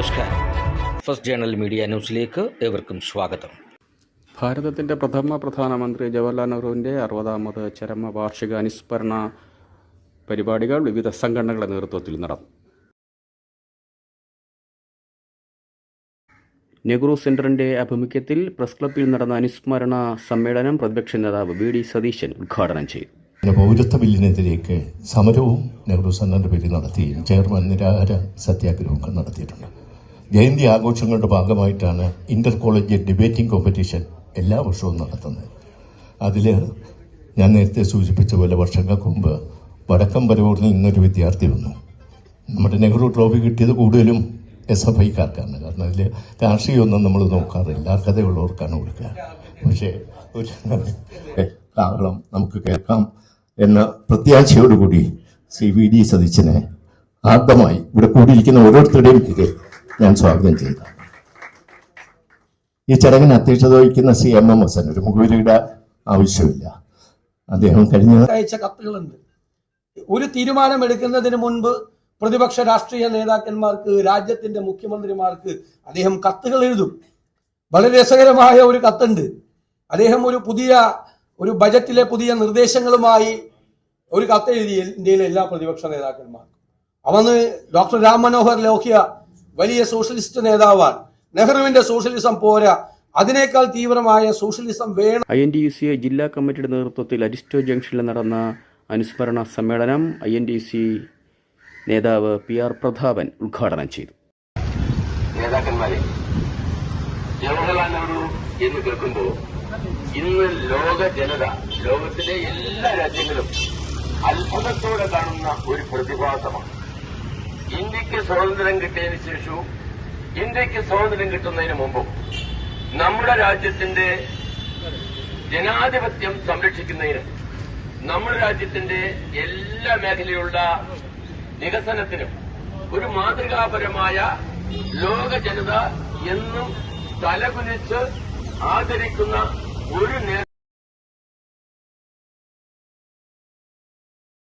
First journal media ന്യൂസിലേക്ക് ഏവർക്കും സ്വാഗതം. ഭാരതത്തിന്റെ പ്രഥമ പ്രധാനമന്ത്രി ജവഹർലാൽ നെഹ്റുവിന്റെ അറുപതാമത് ചരമ വാർഷിക അനുസ്മരണ പരിപാടികൾ വിവിധ സംഘടനകളുടെ നേതൃത്വത്തിൽ നടന്നു. നെഹ്റു സെന്ററിന്റെ ആഭിമുഖ്യത്തിൽ പ്രസ് ക്ലബ്ബിൽ നടന്ന അനുസ്മരണ സമ്മേളനം പ്രതിപക്ഷ നേതാവ് വി ഡി സതീശൻ ഉദ്ഘാടനം ചെയ്തു. പിന്നെ പൗരത്വ ബില്ലിനെതിരെയൊക്കെ സമരവും നെഹ്റു സെന്ററിന്റെ പേരിൽ നടത്തി ചെയർമാൻ നിരാഹാര സത്യാഗ്രഹമൊക്കെ നടത്തിയിട്ടുണ്ട്. ജയന്തി ആഘോഷങ്ങളുടെ ഭാഗമായിട്ടാണ് ഇന്റർ കോളേജ് ഡിബേറ്റിംഗ് കോമ്പറ്റീഷൻ എല്ലാ വർഷവും നടത്തുന്നത്. അതിൽ ഞാൻ നേരത്തെ സൂചിപ്പിച്ച പോലെ വർഷങ്ങൾക്ക് മുമ്പ് വടക്കം പരവൂറിൽ നിന്നൊരു വിദ്യാർത്ഥി വന്നു. നമ്മുടെ നെഹ്റു ട്രോഫി കിട്ടിയത് കൂടുതലും എസ് എഫ് ഐക്കാർക്കാണ്. കാരണം അതിൽ രാഷ്ട്രീയമൊന്നും നമ്മൾ നോക്കാറില്ല. അർഹതയുള്ളവർക്കാണ് കൊടുക്കുക. പക്ഷേ ഒരു കാരണം നമുക്ക് കേൾക്കാം എന്ന പ്രത്യാശയോടുകൂടി ശ്രീ വി ഡി സതീശനെ ആദ്യമായി ഇവിടെ കൂടിയിരിക്കുന്ന ഓരോരുത്തരുടെയും ഞാൻ സ്വാഗതം ചെയ്യുന്നു. ഈ ചടങ്ങിന് അധ്യക്ഷത വഹിക്കുന്ന സി എം എം ഹസൻ ഒരു മുഖവിലയുടെ ആവശ്യമില്ല അദ്ദേഹം കഴിഞ്ഞ അയച്ച കത്തുകളുണ്ട് ഒരു തീരുമാനമെടുക്കുന്നതിന് മുൻപ് പ്രതിപക്ഷ രാഷ്ട്രീയ നേതാക്കന്മാർക്ക് രാജ്യത്തിന്റെ മുഖ്യമന്ത്രിമാർക്ക് അദ്ദേഹം കത്തുകൾ എഴുതും. വളരെ രസകരമായ ഒരു കത്തുണ്ട്. അദ്ദേഹം ഒരു പുതിയ ഒരു ബജറ്റിലെ പുതിയ നിർദ്ദേശങ്ങളുമായി ഒരു കത്ത് എഴുതി ഇന്ത്യയിലെ എല്ലാ പ്രതിപക്ഷ നേതാക്കന്മാർക്കും. അവന്ന് ഡോക്ടർ രാം മനോഹർ ലോഹ്യ വലിയ സോഷ്യലിസ്റ്റ് നേതാവാണ്. നെഹ്റുവിന്റെ സോഷ്യലിസം പോരാ. അതിനേക്കാൾ തീവ്രമായ സോഷ്യലിസം വേണം. I N D U C ജില്ലാ കമ്മിറ്റിയുടെ നേതൃത്വത്തിൽ അരിസ്റ്റോ ജംഗ്ഷനിൽ നടന്ന അനുസ്മരണ സമ്മേളനം ഐ എൻ ഡി സി നേതാവ് പി ആർ പ്രതാപൻ ഉദ്ഘാടനം ചെയ്തു. നേതാക്കന്മാരെ ജവഹർലാൽ നെഹ്റു എന്ന് കേൾക്കുമ്പോൾ ഇന്ന് ലോക ജനത ലോകത്തിലെ എല്ലാ രാജ്യങ്ങളും അത്ഭുതത്തോടെ കാണുന്ന ഒരു പ്രതിഭാസമാണ്. ഇന്ത്യയ്ക്ക് സ്വാതന്ത്ര്യം കിട്ടിയതിനു ശേഷവും ഇന്ത്യയ്ക്ക് സ്വാതന്ത്ര്യം കിട്ടുന്നതിന് മുമ്പും നമ്മുടെ രാജ്യത്തിന്റെ ജനാധിപത്യം സംരക്ഷിക്കുന്നതിന് നമ്മുടെ രാജ്യത്തിന്റെ എല്ലാ മേഖലയിലുള്ള വികസനത്തിനും ഒരു മാതൃകാപരമായ ലോക ജനത എന്നും തലകുനിച്ച് ആദരിക്കുന്ന ഒരു